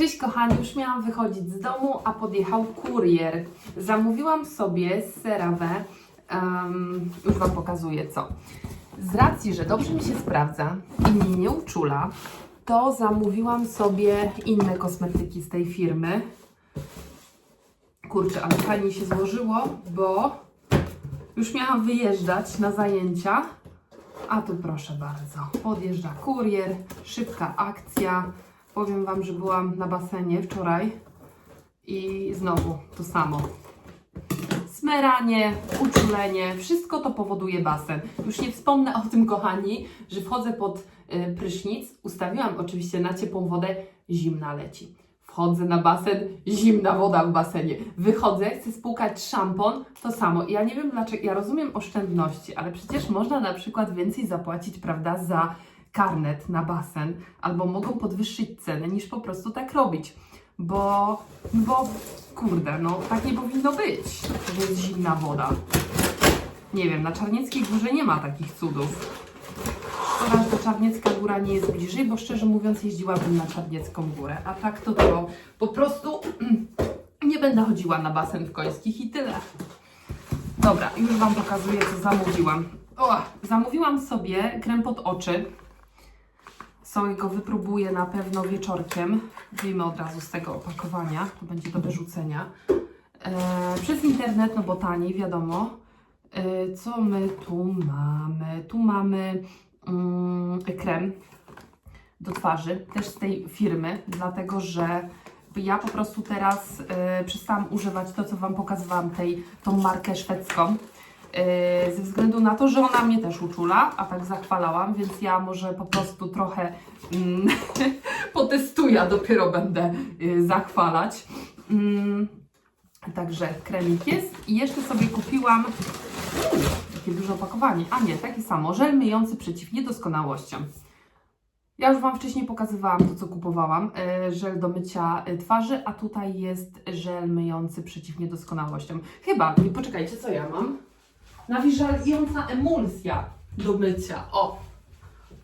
Cześć kochani, już miałam wychodzić z domu, a podjechał kurier. Zamówiłam sobie CeraVe, um, już Wam pokazuję co. Z racji, że dobrze mi się sprawdza i mnie nie uczula, to zamówiłam sobie inne kosmetyki z tej firmy. Kurczę, ale fajnie się złożyło, bo już miałam wyjeżdżać na zajęcia, a tu proszę bardzo, podjeżdża kurier, szybka akcja. Powiem Wam, że byłam na basenie wczoraj i znowu to samo. Smeranie, uczulenie, wszystko to powoduje basen. Już nie wspomnę o tym, kochani, że wchodzę pod y, prysznic. Ustawiłam oczywiście na ciepłą wodę, zimna leci. Wchodzę na basen, zimna woda w basenie. Wychodzę, chcę spłukać szampon, to samo. Ja nie wiem dlaczego, ja rozumiem oszczędności, ale przecież można na przykład więcej zapłacić, prawda, za karnet na basen, albo mogą podwyższyć cenę niż po prostu tak robić. Bo, bo kurde, no tak nie powinno być, że jest zimna woda. Nie wiem, na Czarnieckiej Górze nie ma takich cudów. Szkoda, że Czarniecka Góra nie jest bliżej, bo szczerze mówiąc jeździłabym na Czarniecką Górę. A tak to to po prostu nie będę chodziła na basen w Końskich i tyle. Dobra, już Wam pokazuję, co zamówiłam. O, zamówiłam sobie krem pod oczy. Sobie go wypróbuję na pewno wieczorkiem. Wyjmę od razu z tego opakowania, to będzie do wyrzucenia. E, przez internet, no bo taniej, wiadomo. E, co my tu mamy? Tu mamy mm, krem do twarzy, też z tej firmy, dlatego że ja po prostu teraz e, przestałam używać to, co Wam pokazywałam, tej, tą markę szwedzką. E, Ze względu na to, że ona mnie też uczula, a tak zachwalałam, więc ja może po prostu trochę mm, potestuję, dopiero będę y, zachwalać. Mm, Także kremik jest i jeszcze sobie kupiłam Uuu, jakie duże opakowanie. A nie, takie samo. Żel myjący przeciw niedoskonałościom. Ja już Wam wcześniej pokazywałam to, co kupowałam. e, Żel do mycia e, twarzy, a tutaj jest żel myjący przeciw niedoskonałościom. Chyba, poczekajcie, co ja mam? Nawilżająca emulsja do mycia. O,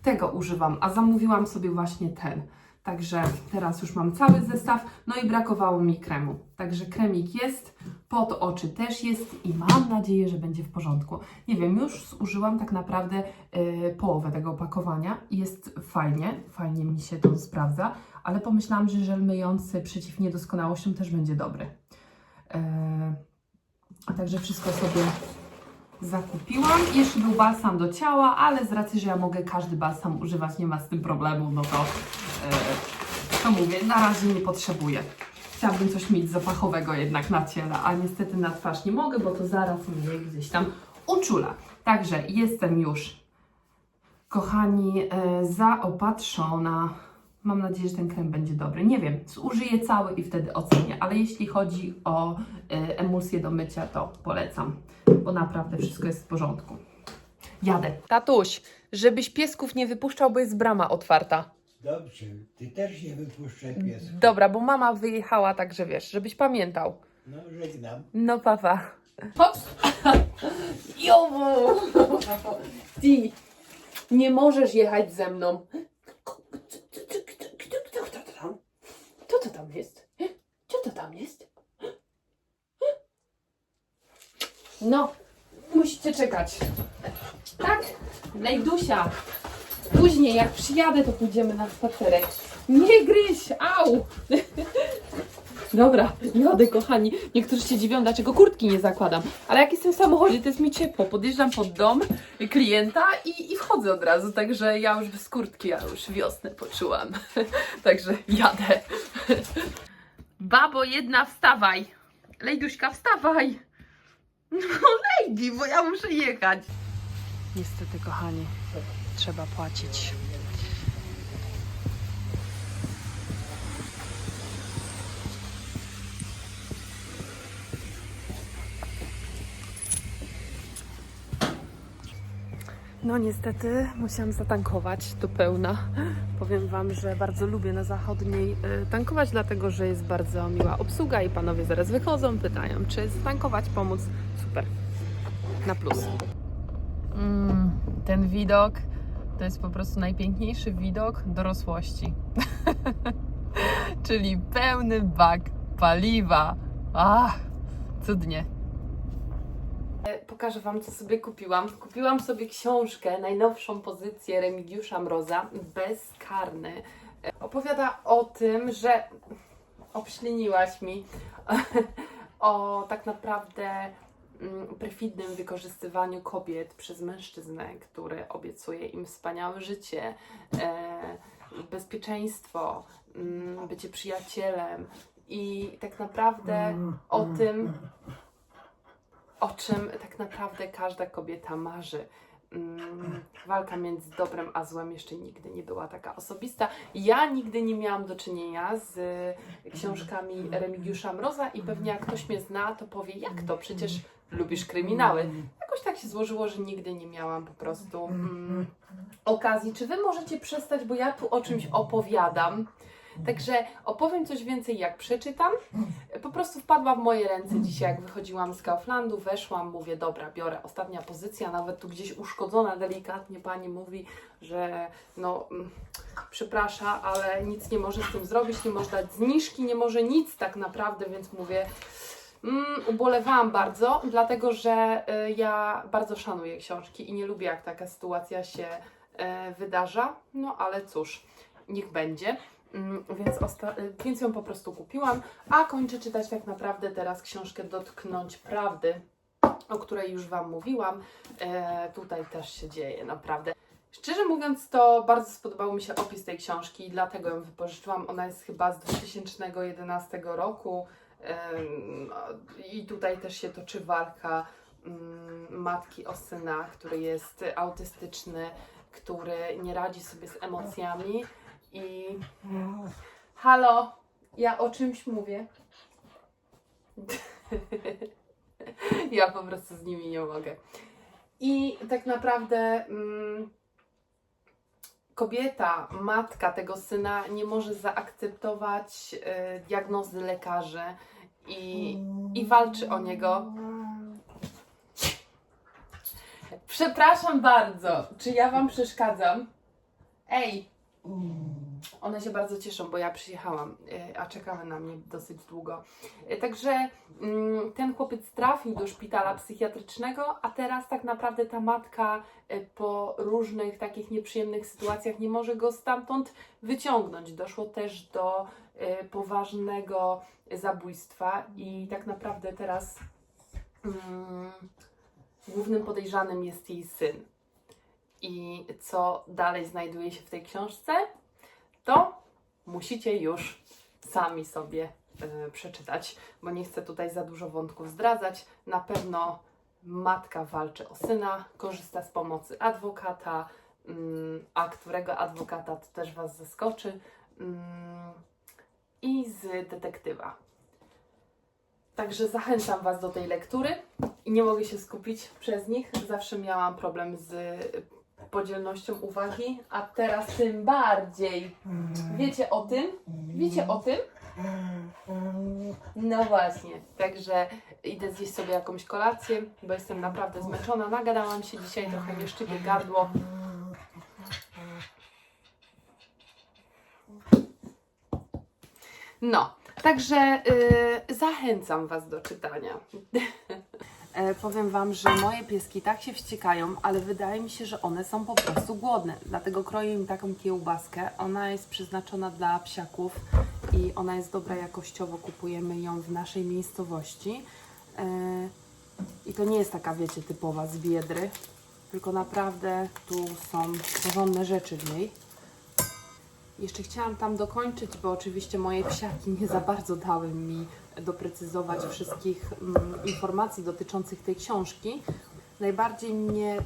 tego używam, a zamówiłam sobie właśnie ten. Także teraz już mam cały zestaw, no i brakowało mi kremu. Także kremik jest, pod oczy też jest i mam nadzieję, że będzie w porządku. Nie wiem, już zużyłam tak naprawdę e, połowę tego opakowania i jest fajnie, fajnie mi się to sprawdza, ale pomyślałam, że żel myjący przeciw niedoskonałościom też będzie dobry. A także wszystko sobie zakupiłam. Jeszcze był balsam do ciała, ale z racji, że ja mogę każdy balsam używać, nie ma z tym problemu, no to, e, to mówię, na razie nie potrzebuję. Chciałabym coś mieć zapachowego jednak na ciele, a niestety na twarz nie mogę, bo to zaraz mnie gdzieś tam uczula. Także jestem już, kochani, e, zaopatrzona. Mam nadzieję, że ten krem będzie dobry. Nie wiem, zużyję cały i wtedy ocenię, ale jeśli chodzi o e, emulsję do mycia, to polecam, bo naprawdę wszystko jest w porządku. Jadę. Tatuś, żebyś piesków nie wypuszczał, bo jest brama otwarta. Dobrze, ty też nie wypuszczaj piesów. Dobra, bo mama wyjechała, także wiesz, żebyś pamiętał. No, żegnam. No papa. Hops! Jowo! Ty, nie możesz jechać ze mną. Kto to tam? Kto to tam jest? Co to tam jest? No, czekać. Tak? Lejdusia. Później, jak przyjadę, to pójdziemy na spacerek. Nie gryź! Au! Dobra, jadę kochani. Niektórzy się dziwią, dlaczego kurtki nie zakładam. Ale jak jestem w samochodzie, to jest mi ciepło. Podjeżdżam pod dom klienta i, i wchodzę od razu. Także ja już bez kurtki, ja już wiosnę poczułam. Także jadę. Babo jedna, wstawaj. Lejduśka, wstawaj. No lejdi, bo ja muszę jechać. Niestety, kochani, trzeba płacić. No niestety musiałam zatankować do pełna. Powiem Wam, że bardzo lubię na zachodniej y, tankować, dlatego że jest bardzo miła obsługa i panowie zaraz wychodzą, pytają, czy zatankować, pomóc. Na plus. Mm, ten widok to jest po prostu najpiękniejszy widok dorosłości. czyli pełny bak paliwa. Ach, cudnie. Pokażę Wam, co sobie kupiłam. Kupiłam sobie książkę, najnowszą pozycję Remigiusza Mroza, Bezkarny. Opowiada o tym, że obśliniłaś mi o tak naprawdę perfidnym wykorzystywaniu kobiet przez mężczyznę, który obiecuje im wspaniałe życie, e, bezpieczeństwo, mm, bycie przyjacielem i tak naprawdę o tym, o czym tak naprawdę każda kobieta marzy. Mm, Walka między dobrem a złem jeszcze nigdy nie była taka osobista. Ja nigdy nie miałam do czynienia z książkami Remigiusza Mroza i pewnie jak ktoś mnie zna, to powie, jak to, przecież lubisz kryminały. Jakoś tak się złożyło, że nigdy nie miałam po prostu mm, okazji. Czy wy możecie przestać, bo ja tu o czymś opowiadam. Także opowiem coś więcej, jak przeczytam. Po prostu wpadła w moje ręce dzisiaj, jak wychodziłam z Kauflandu, weszłam, mówię, dobra, biorę. Ostatnia pozycja, nawet tu gdzieś uszkodzona delikatnie, pani mówi, że no, mm, przeprasza, ale nic nie może z tym zrobić, nie może dać zniżki, nie może nic tak naprawdę, więc mówię, mm, ubolewałam bardzo, dlatego że y, ja bardzo szanuję książki i nie lubię, jak taka sytuacja się y, wydarza, no ale cóż, niech będzie. Mm, Więc, y, więc ją po prostu kupiłam, a kończę czytać tak naprawdę teraz książkę Dotknąć Prawdy, o której już Wam mówiłam. E, tutaj też się dzieje, naprawdę. Szczerze mówiąc, to bardzo spodobał mi się opis tej książki i dlatego ją wypożyczyłam. Ona jest chyba z 2011 roku i tutaj też się toczy walka mm, matki o syna, który jest autystyczny, który nie radzi sobie z emocjami i Halo, ja o czymś mówię. ja po prostu z nimi nie mogę. I tak naprawdę mm, kobieta, matka tego syna nie może zaakceptować y, diagnozy lekarzy i, i walczy o niego. Przepraszam bardzo, czy ja Wam przeszkadzam? Ej, one się bardzo cieszą, bo ja przyjechałam, y, a czekały na mnie dosyć długo. Y, Także mm, ten chłopiec trafił do szpitala psychiatrycznego, a teraz tak naprawdę ta matka y, po różnych takich nieprzyjemnych sytuacjach nie może go stamtąd wyciągnąć. Doszło też do poważnego zabójstwa i tak naprawdę teraz mm, głównym podejrzanym jest jej syn. I co dalej znajduje się w tej książce? to musicie już sami sobie e, przeczytać, bo nie chcę tutaj za dużo wątków zdradzać. Na pewno matka walczy o syna, korzysta z pomocy adwokata, mm, a którego adwokata to też Was zaskoczy, mm, i z detektywa. Także zachęcam Was do tej lektury i nie mogę się skupić przez nich. Zawsze miałam problem z podzielnością uwagi, a teraz tym bardziej. Wiecie o tym? Wiecie o tym? No właśnie, także idę zjeść sobie jakąś kolację, bo jestem naprawdę zmęczona. Nagadałam się dzisiaj, trochę mnie szczypie gardło. No, także y, zachęcam Was do czytania. E, powiem Wam, że moje pieski tak się wściekają, ale wydaje mi się, że one są po prostu głodne. Dlatego kroję im taką kiełbaskę. Ona jest przeznaczona dla psiaków i ona jest dobra jakościowo. Kupujemy ją w naszej miejscowości. E, I to nie jest taka, wiecie, typowa z biedry, tylko naprawdę tu są porządne rzeczy w niej. Jeszcze chciałam tam dokończyć, bo oczywiście moje psiaki nie za bardzo dały mi doprecyzować wszystkich mm, informacji dotyczących tej książki. Najbardziej mnie e,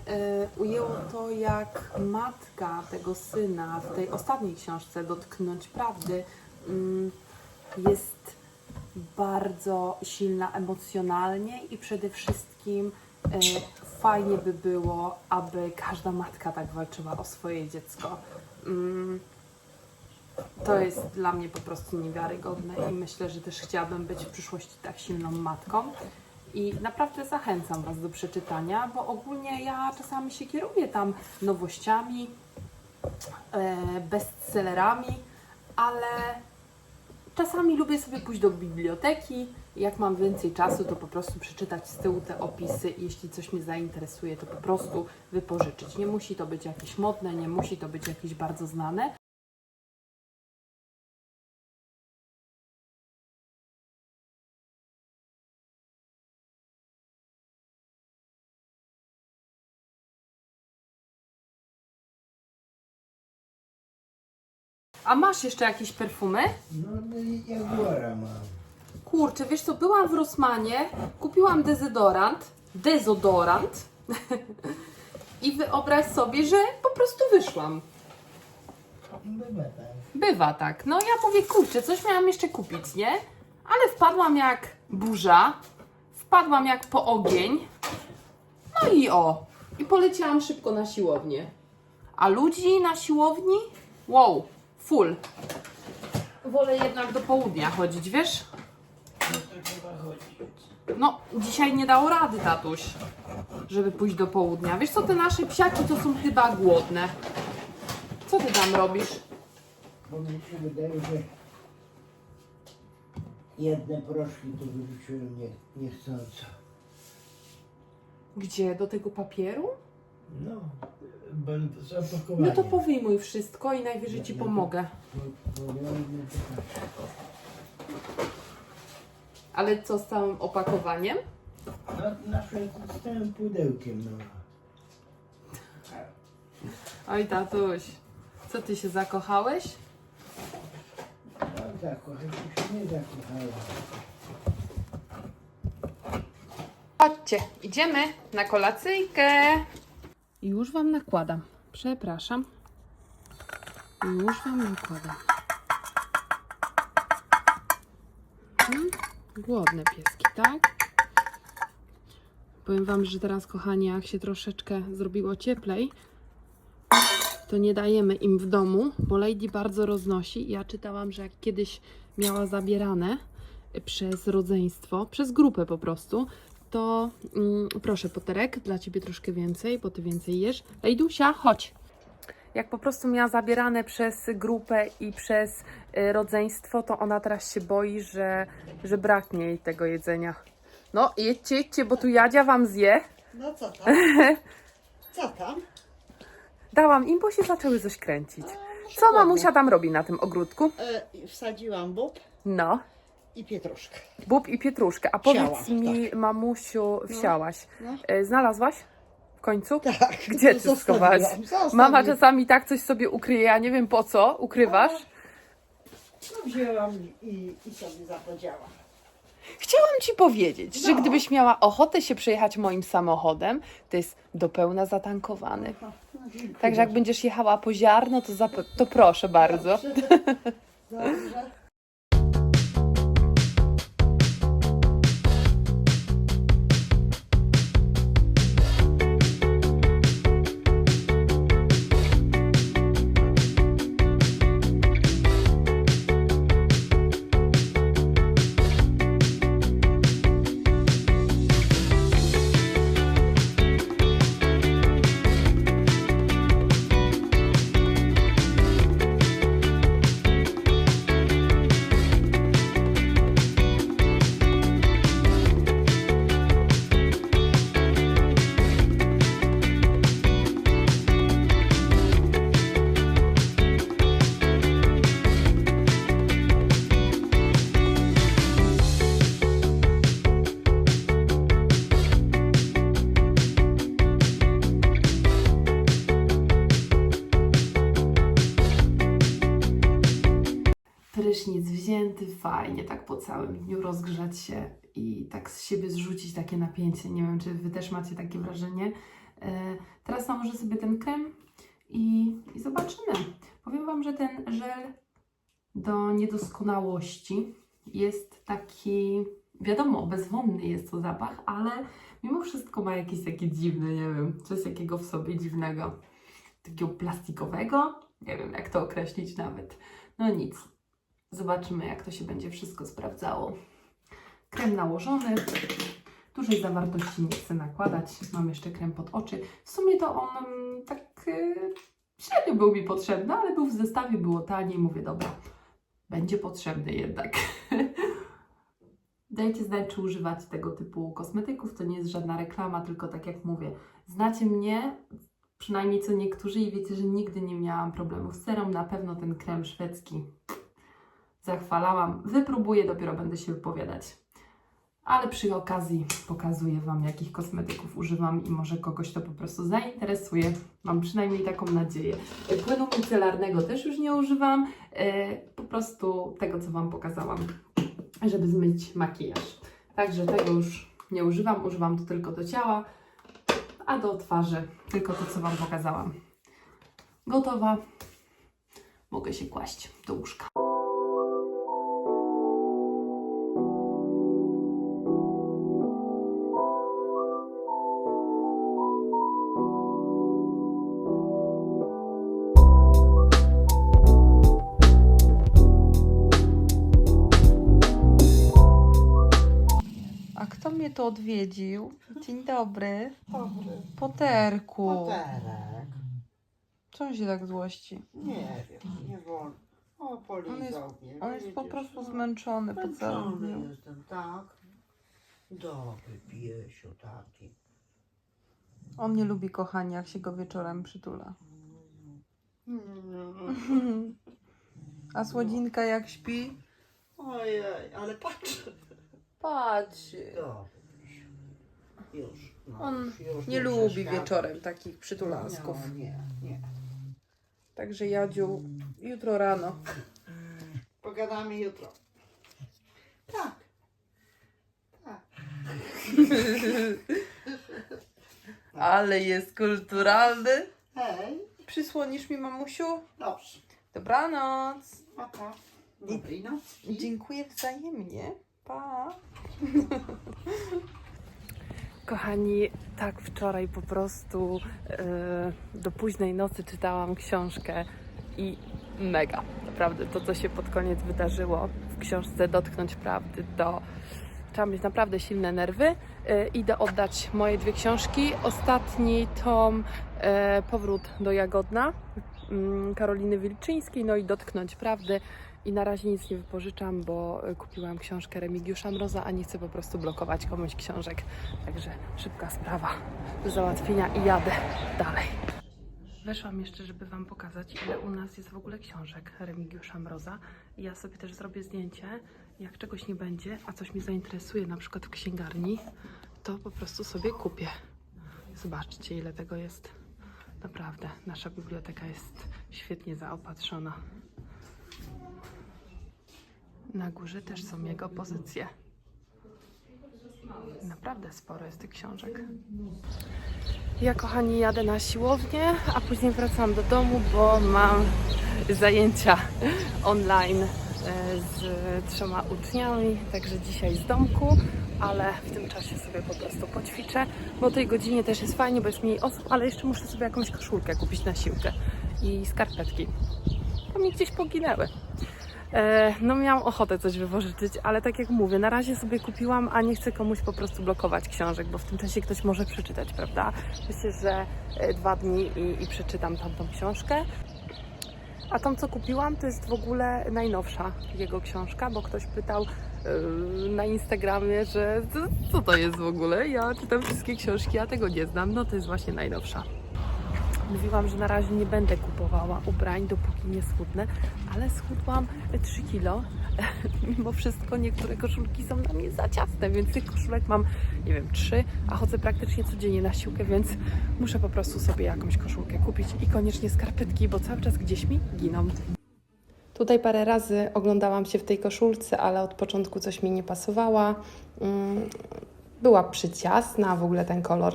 ujęło to, jak matka tego syna w tej ostatniej książce, Dotknąć Prawdy, mm, jest bardzo silna emocjonalnie i przede wszystkim e, fajnie by było, aby każda matka tak walczyła o swoje dziecko. Mm, to jest dla mnie po prostu niewiarygodne i myślę, że też chciałabym być w przyszłości tak silną matką. I naprawdę zachęcam Was do przeczytania, bo ogólnie ja czasami się kieruję tam nowościami, e, bestsellerami, ale Czasami lubię sobie pójść do biblioteki. Jak mam więcej czasu, to po prostu przeczytać z tyłu te opisy. Jeśli coś mnie zainteresuje, to po prostu wypożyczyć. Nie musi to być jakieś modne, nie musi to być jakieś bardzo znane. A masz jeszcze jakieś perfumy? No, no Jaguara mam. Kurczę, wiesz co, byłam w Rossmanie, kupiłam dezodorant, dezodorant i wyobraź sobie, że po prostu wyszłam. Bywa tak. Bywa tak. No ja mówię, kurczę, coś miałam jeszcze kupić, nie? Ale wpadłam jak burza, wpadłam jak po ogień, no i o, i poleciałam szybko na siłownię. A ludzi na siłowni? Wow, full. Wolę jednak do południa chodzić, wiesz? No dzisiaj nie dało rady, tatuś, żeby pójść do południa. Wiesz co, te nasze psiaki to są chyba głodne. Co ty tam robisz? Bo mi się wydaje, że jedne proszki to wyrzuciłem nie, niechcąco. Gdzie? Do tego papieru? No, bo zapakowanie. No to powyjmuj wszystko i najwyżej ci pomogę. Ale co z całym opakowaniem? No, na przykład z całym pudełkiem, no. Oj, tatuś, co ty się zakochałeś? No zakochać się nie zakochałem. Chodźcie, idziemy na kolacyjkę. Już wam nakładam. Przepraszam. Już wam nakładam. Hmm? Głodne pieski, tak? Powiem wam, że teraz, kochani, jak się troszeczkę zrobiło cieplej, to nie dajemy im w domu, bo Lady bardzo roznosi. Ja czytałam, że jak kiedyś miała zabierane przez rodzeństwo, przez grupę po prostu, to mm, proszę, Poterek, dla Ciebie troszkę więcej, bo Ty więcej jesz. Lejdusia, chodź. Jak po prostu miała zabierane przez grupę i przez y, rodzeństwo, to ona teraz się boi, że, że braknie jej tego jedzenia. No, jedźcie, jedźcie, bo tu Jadzia Wam zje. No co tam? Co tam? Dałam im, bo się zaczęły coś kręcić. Co Ładnie. mamusia tam robi na tym ogródku? E, wsadziłam bób No, i pietruszkę. bób i pietruszkę. A powiedz Wsiałam, mi, mamusiu, wsiałaś. No. Y, Znalazłaś w końcu? Tak. Gdzie ty schowałaś? Mama czasami tak coś sobie ukryje, ja nie wiem po co, ukrywasz. No, wzięłam i, i sobie zapodziałam. Chciałam Ci powiedzieć, że No. gdybyś miała ochotę się przejechać moim samochodem, to jest do pełna zatankowany. No, dziękuję. Także jak będziesz jechała po ziarno, to, zap- to proszę bardzo. Dobrze. Prysznic fajnie, tak po całym dniu rozgrzać się i tak z siebie zrzucić takie napięcie. Nie wiem, czy Wy też macie takie wrażenie. E, Teraz nałożę sobie ten krem i, i zobaczymy. Powiem Wam, że ten żel do niedoskonałości jest taki, wiadomo, bezwonny jest to zapach, ale mimo wszystko ma jakieś takie dziwne, nie wiem, coś takiego w sobie dziwnego. Takiego plastikowego, nie wiem jak to określić nawet. No nic, Zobaczymy, jak to się będzie wszystko sprawdzało. Krem nałożony. Dużej zawartości nie chcę nakładać. Mam jeszcze krem pod oczy. W sumie to on mm, tak yy, średnio był mi potrzebny, ale był w zestawie, było taniej. Mówię, dobra, będzie potrzebny jednak. Dajcie znać, czy używacie tego typu kosmetyków. To nie jest żadna reklama, tylko tak jak mówię, znacie mnie, przynajmniej co niektórzy, i wiecie, że nigdy nie miałam problemów z serą. Na pewno ten krem szwedzki zachwalałam. Wypróbuję, dopiero będę się wypowiadać. Ale przy okazji pokazuję Wam, jakich kosmetyków używam i może kogoś to po prostu zainteresuje. Mam przynajmniej taką nadzieję. Płynu micelarnego też już nie używam. E, Po prostu tego, co Wam pokazałam, żeby zmyć makijaż. Także tego już nie używam. Używam to tylko do ciała, a do twarzy tylko to, co Wam pokazałam. Gotowa. Mogę się kłaść do łóżka. Odwiedził? Dzień dobry. Dobry. Poterku. Poterek. Co on się tak złości? Nie wiem, nie wolno. O, polizał mnie. On jest po widzisz, prostu no. zmęczony po całym dniu. jestem, tak. Dobry piesio taki. On nie lubi kochania, jak się go wieczorem przytula. Mm. A słodzinka jak śpi? Ojej, ale patrz. Patrz. Dobry. Już. No, On już, już Nie lubi wieczorem takich przytulasków. No, nie, nie. Także Jadziu, jutro rano. Pogadamy jutro. Tak. Tak. Ale jest kulturalny. Hej. Przysłonisz mi, mamusiu? Dobrze. Dobranoc. Papa. Dobrej nocki. Dziękuję wzajemnie. Pa. Kochani, tak wczoraj po prostu e, do późnej nocy czytałam książkę i mega. Naprawdę to, co się pod koniec wydarzyło w książce Dotknąć Prawdy, to trzeba mieć naprawdę silne nerwy. E, idę oddać moje dwie książki. Ostatni tom e, Powrót do Jagodna mm, Karoliny Wilczyńskiej, no i Dotknąć Prawdy. I na razie nic nie wypożyczam, bo y, kupiłam książkę Remigiusza Mroza, a nie chcę po prostu blokować komuś książek. Także szybka sprawa do załatwienia i jadę dalej. Weszłam jeszcze, żeby Wam pokazać, ile u nas jest w ogóle książek Remigiusza Mroza. Ja sobie też zrobię zdjęcie, jak czegoś nie będzie, a coś mnie zainteresuje, na przykład w księgarni, to po prostu sobie kupię. Zobaczcie, ile tego jest. Naprawdę, nasza biblioteka jest świetnie zaopatrzona. Na górze też są jego pozycje. Naprawdę sporo jest tych książek. Ja, kochani, jadę na siłownię, a później wracam do domu, bo mam zajęcia online e, z trzema uczniami, także dzisiaj z domku, ale w tym czasie sobie po prostu poćwiczę, bo o tej godzinie też jest fajnie, bo jest mniej osób, ale jeszcze muszę sobie jakąś koszulkę kupić na siłkę i skarpetki. To mi gdzieś poginęły. E, No miałam ochotę coś wypożyczyć, ale tak jak mówię, na razie sobie kupiłam, a nie chcę komuś po prostu blokować książek, bo w tym czasie ktoś może przeczytać, prawda? Myślę, że e, dwa dni i, i przeczytam tamtą książkę. A tą, co kupiłam, to jest w ogóle najnowsza jego książka, bo ktoś pytał e, na Instagramie, że co, co to jest w ogóle? Ja czytam wszystkie książki, ja tego nie znam. No to jest właśnie najnowsza. Mówiłam, że na razie nie będę kupowała ubrań, dopóki nie schudnę, ale schudłam 3 kilo. Mimo wszystko niektóre koszulki są dla mnie za ciasne, więc tych koszulek mam, nie wiem, 3, a chodzę praktycznie codziennie na siłkę, więc muszę po prostu sobie jakąś koszulkę kupić i koniecznie skarpetki, bo cały czas gdzieś mi giną. Tutaj parę razy oglądałam się w tej koszulce, ale od początku coś mi nie pasowała. Mm, Była przyciasna, w ogóle ten kolor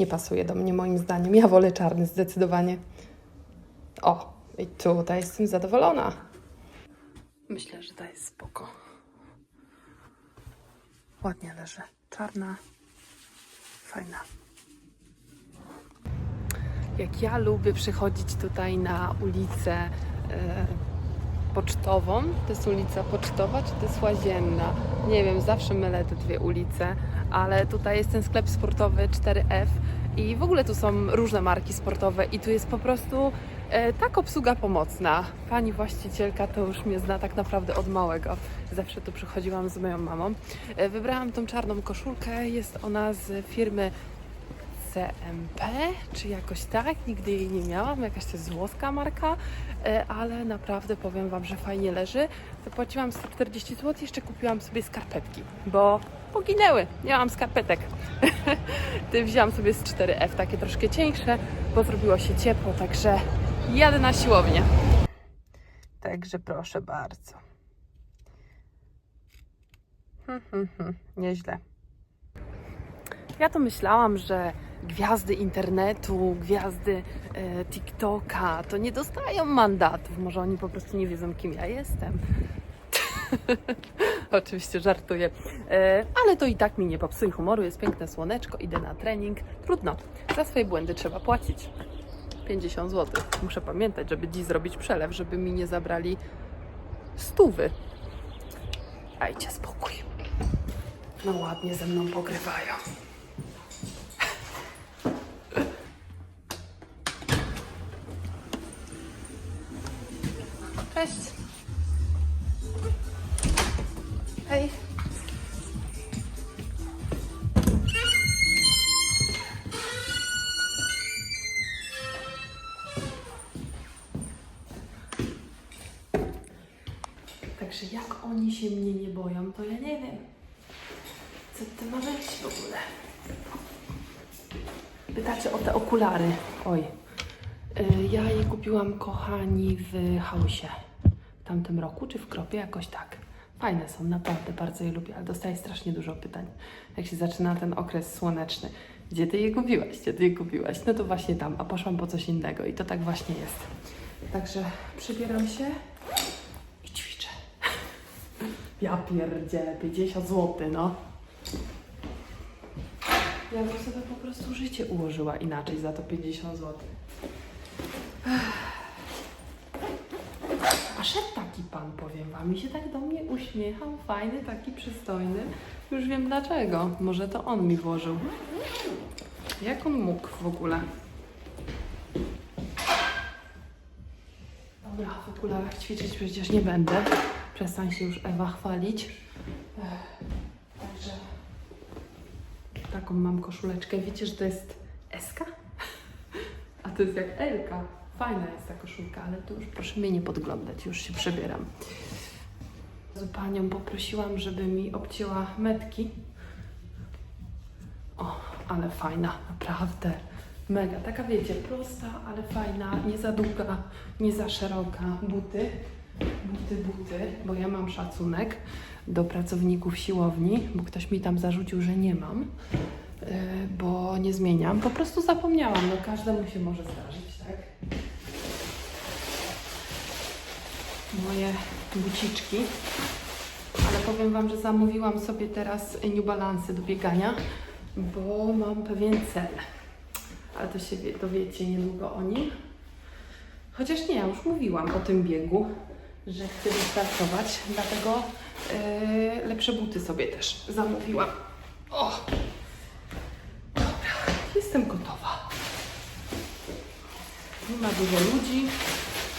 nie pasuje do mnie moim zdaniem. Ja wolę czarny zdecydowanie. O, i tutaj jestem zadowolona. Myślę, że to jest spoko. Ładnie leży. Czarna, fajna. Jak ja lubię przychodzić tutaj na ulicę e, Pocztową, to jest ulica Pocztowa, czy to jest Łazienna? Nie wiem, zawsze mylę te dwie ulice, ale tutaj jest ten sklep sportowy 4F i w ogóle tu są różne marki sportowe i tu jest po prostu E, tak, obsługa pomocna. Pani właścicielka to już mnie zna tak naprawdę od małego. Zawsze tu przychodziłam z moją mamą. E, wybrałam tą czarną koszulkę. Jest ona z firmy CMP, czy jakoś tak. Nigdy jej nie miałam. Jakaś to jest włoska marka, e, ale naprawdę powiem Wam, że fajnie leży. Zapłaciłam 140 zł, jeszcze kupiłam sobie skarpetki, bo poginęły. Nie mam skarpetek. Ty wzięłam sobie z 4F, takie troszkę cieńsze, bo zrobiło się ciepło, także jadę na siłownię. Także proszę bardzo. Hmm, hmm, hmm, nieźle. Ja to myślałam, że gwiazdy internetu, gwiazdy e, TikToka to nie dostają mandatów. Może oni po prostu nie wiedzą, kim ja jestem. Oczywiście żartuję. E, ale to i tak mi nie popsuje humoru. Jest piękne słoneczko, idę na trening. Trudno. Za swoje błędy trzeba płacić. 50 zł. Muszę pamiętać, żeby dziś zrobić przelew, żeby mi nie zabrali stówy. Dajcie spokój. No ładnie ze mną pogrywają. To ja nie wiem. Co to ma być w ogóle? Pytacie o te okulary. Oj. Y, Ja je kupiłam, kochani, w Hausie w tamtym roku, czy w Kropie, jakoś tak. Fajne są, naprawdę bardzo je lubię, ale dostaję strasznie dużo pytań, jak się zaczyna ten okres słoneczny. Gdzie ty je kupiłaś? Gdzie ty je kupiłaś? No to właśnie tam, a poszłam po coś innego i to tak właśnie jest. Także przebieram się. Ja pierdzielę, 50 zł, no. Ja bym sobie po prostu życie ułożyła inaczej za to 50 zł. A szedł taki pan, powiem wam, i się tak do mnie uśmiechał, fajny, taki przystojny. Już wiem dlaczego. Może to on mi włożył. Jak on mógł w ogóle? Dobra, w okularach ćwiczyć przecież nie będę. Przestań się już Ewa chwalić. Także taką mam koszuleczkę. Wiecie, że to jest SK? A to jest jak L. Fajna jest ta koszulka, ale to już proszę mnie nie podglądać, już się przebieram. Z panią poprosiłam, żeby mi obcięła metki. O, ale fajna, naprawdę. Mega, taka wiecie, prosta, ale fajna, nie za długa, nie za szeroka. Buty, buty, buty, bo ja mam szacunek do pracowników siłowni, bo ktoś mi tam zarzucił, że nie mam, yy, bo nie zmieniam. Po prostu zapomniałam, no każdemu się może zdarzyć, tak? Moje buciczki. Ale powiem Wam, że zamówiłam sobie teraz New Balance do biegania, bo mam pewien cel. Ale to się wie, dowiecie niedługo o nim. Chociaż nie, ja już mówiłam o tym biegu, że chcę wystartować, dlatego yy, lepsze buty sobie też zamówiłam. O! Dobra, jestem gotowa. Nie ma dużo ludzi.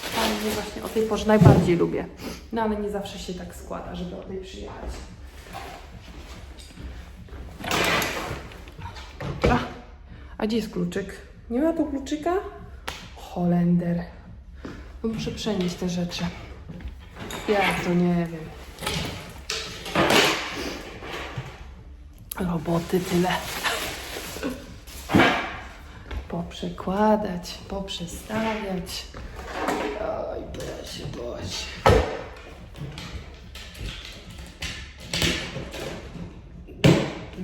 Fajnie właśnie o tej porze najbardziej lubię. No ale nie zawsze się tak składa, żeby o tej przyjechać. Dobra. A gdzie jest kluczyk? Nie ma tu kluczyka? Holender. No muszę przenieść te rzeczy. Ja to nie wiem. Roboty tyle. Poprzekładać, poprzestawiać. Oj, Boże, Boże.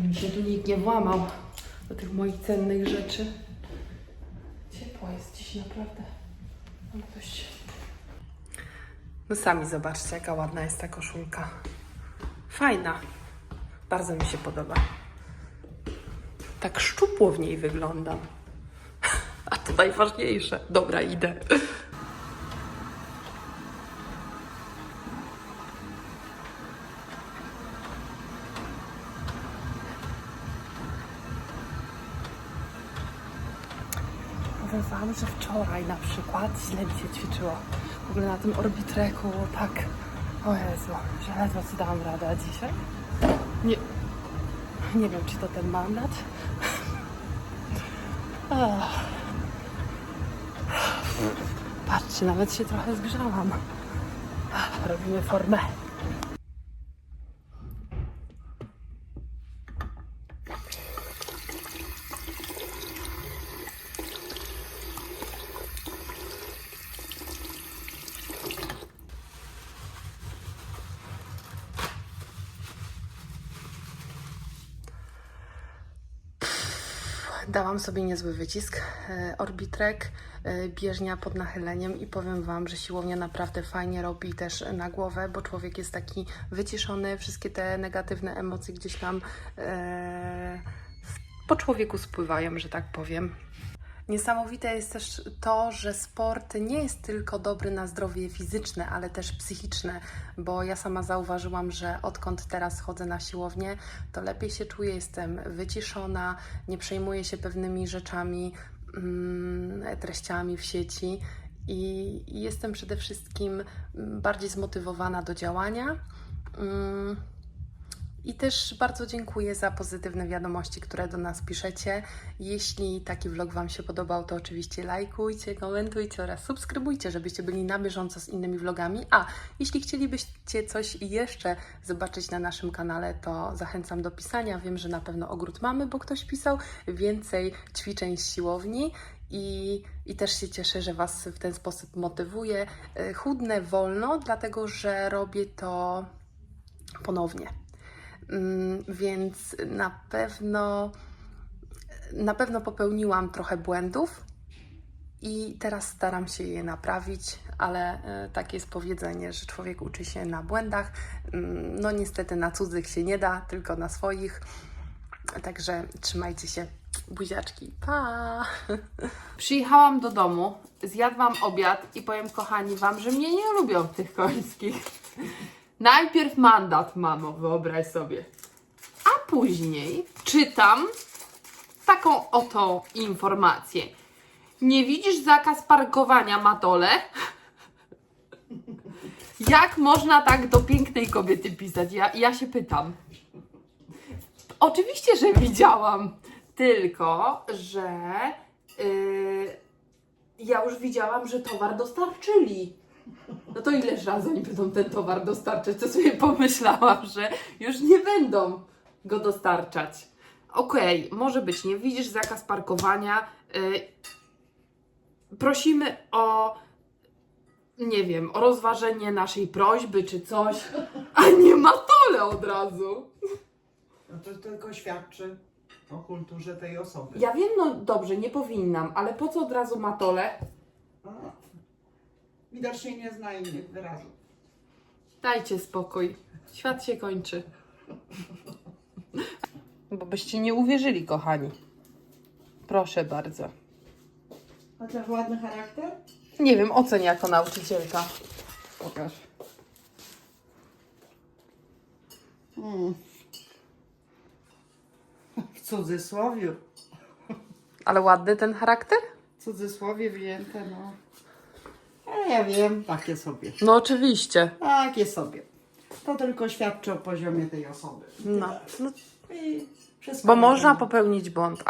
Mi się tu nikt nie włamał do tych moich cennych rzeczy. Ciepło jest dziś naprawdę. Mam dość. No sami zobaczcie, jaka ładna jest ta koszulka. Fajna. Bardzo mi się podoba. Tak szczupło w niej wyglądam. A to najważniejsze. Dobra, idę. Wczoraj na przykład źle mi się ćwiczyło. W ogóle na tym orbitreku tak, o Jezu, że ledwo co dałam radę, a dzisiaj? Nie, nie wiem, czy to ten mandat. Patrzcie, nawet się trochę zgrzałam. Robimy formę. Dałam sobie niezły wycisk. e, Orbitrek, e, bieżnia pod nachyleniem i powiem Wam, że siłownia naprawdę fajnie robi też na głowę, bo człowiek jest taki wyciszony, wszystkie te negatywne emocje gdzieś tam e, po człowieku spływają, że tak powiem. Niesamowite jest też to, że sport nie jest tylko dobry na zdrowie fizyczne, ale też psychiczne, bo ja sama zauważyłam, że odkąd teraz chodzę na siłownię, to lepiej się czuję, jestem wyciszona, nie przejmuję się pewnymi rzeczami, mm, treściami w sieci i jestem przede wszystkim mm, bardziej zmotywowana do działania. I też bardzo dziękuję za pozytywne wiadomości, które do nas piszecie. Jeśli taki vlog Wam się podobał, to oczywiście lajkujcie, komentujcie oraz subskrybujcie, żebyście byli na bieżąco z innymi vlogami. A jeśli chcielibyście coś jeszcze zobaczyć na naszym kanale, to zachęcam do pisania. Wiem, że na pewno ogród mamy, bo ktoś pisał więcej ćwiczeń z siłowni. I, I też się cieszę, że Was w ten sposób motywuję. Y, Chudnę wolno, dlatego że robię to ponownie. Mm, więc na pewno na pewno popełniłam trochę błędów i teraz staram się je naprawić, ale e, takie jest powiedzenie, że człowiek uczy się na błędach. Mm, No niestety na cudzych się nie da, tylko na swoich. Także trzymajcie się. Buziaczki. Pa! Przyjechałam do domu, zjadłam obiad i powiem kochani wam, że mnie nie lubią tych końskich. Najpierw mandat, mamo, wyobraź sobie. A później czytam taką oto informację. Nie widzisz zakaz parkowania, Matole? Jak można tak do pięknej kobiety pisać? Ja, ja się pytam. Oczywiście, że widziałam. Tylko, że yy, ja już widziałam, że towar dostarczyli. No to ileż razy oni będą ten towar dostarczać? To sobie pomyślałam, że już nie będą go dostarczać. Okej, może być, nie widzisz zakaz parkowania. Yy, prosimy o, nie wiem, o rozważenie naszej prośby czy coś, a nie ma tole od razu. No to tylko świadczy o kulturze tej osoby. Ja wiem, no dobrze, nie powinnam, ale po co od razu matole? Widocznie nie zna innych wyrazów. Dajcie spokój. Świat się kończy. Bo byście nie uwierzyli, kochani. Proszę bardzo. Chociaż ładny charakter? Nie wiem, oceń jako nauczycielka. Pokaż. Mm. W cudzysłowie. Ale ładny ten charakter? W cudzysłowie wzięte, no. A ja wiem, takie sobie. No oczywiście. Takie sobie. To tylko świadczy o poziomie tej osoby. No. no I wszystko bo na można popełnić błąd,